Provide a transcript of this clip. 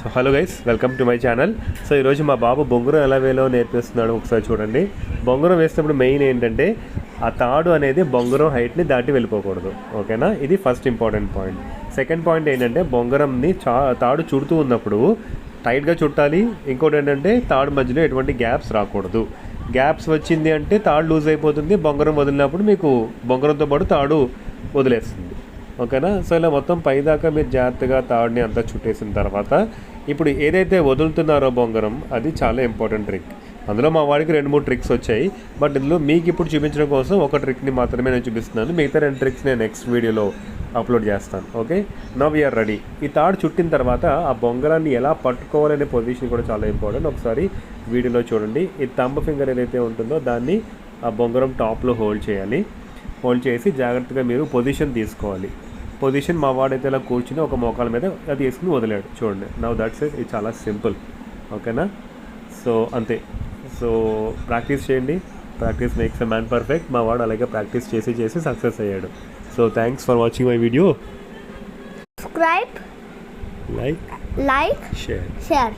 So hello guys welcome to my channel so ఈరోజు మా బాబు బొంగురం ఎలా వేలో నేర్పిస్తున్నాడు ఒకసారి చూడండి. బొంగురం వేసినప్పుడు మెయిన్ ఏంటంటే ఆ తాడు అనేది బొంగురం హైట్ని దాటి వెళ్ళిపోకూడదు. ఓకేనా ఇది first important point second point ఏంటంటే బొంగరంని చా తాడు చుడుతూ ఉన్నప్పుడు టైట్గా చుట్టాలి. ఇంకోటి ఏంటంటే తాడు మధ్యలో ఎటువంటి గ్యాప్స్ రాకూడదు. గ్యాప్స్ వచ్చింది అంటే తాడు లూజ్ అయిపోతుంది. బొంగరం వదిలినప్పుడు మీకు బొంగరంతో పాటు తాడు వదిలేస్తుంది. ఓకేనా? సో ఇలా మొత్తం పైదాకా మీరు జాగ్రత్తగా తాడుని అంతా చుట్టేసిన తర్వాత ఇప్పుడు ఏదైతే వదులుతున్నారో బొంగరం అది చాలా ఇంపార్టెంట్ ట్రిక్ అందులో మా వాడికి రెండు మూడు ట్రిక్స్ వచ్చాయి. బట్ ఇందులో మీకు ఇప్పుడు చూపించడం కోసం ఒక ట్రిక్ని మాత్రమే నేను చూపిస్తున్నాను. మిగతా రెండు ట్రిక్స్ నేను నెక్స్ట్ వీడియోలో అప్లోడ్ చేస్తాను. ఓకే? నవ్ వీఆర్ రెడీ ఈ తాడు చుట్టిన తర్వాత ఆ బొంగరాన్ని ఎలా పట్టుకోవాలనే పొజిషన్ కూడా చాలా ఇంపార్టెంట్ ఒకసారి వీడియోలో చూడండి. ఈ తంబ ఫింగర్ ఏదైతే ఉంటుందో దాన్ని ఆ బొంగరం టాప్లో హోల్డ్ చేయాలి. హోల్డ్ చేసి జాగ్రత్తగా మీరు పొజిషన్ తీసుకోవాలి. పొజిషన్ మా వాడైతే ఇలా కూర్చుని ఒక మోకాల మీద అది వేసుకుని వదిలాడు. చూడండి. నవ్ దట్స్ ఇట్ ఇది చాలా సింపుల్ ఓకేనా సో అంతే. సో ప్రాక్టీస్ చేయండి. Practice makes a man perfect మా వాడు అలాగే ప్రాక్టీస్ చేసి చేసి సక్సెస్ అయ్యాడు. So thanks for watching my video subscribe, like like, share share.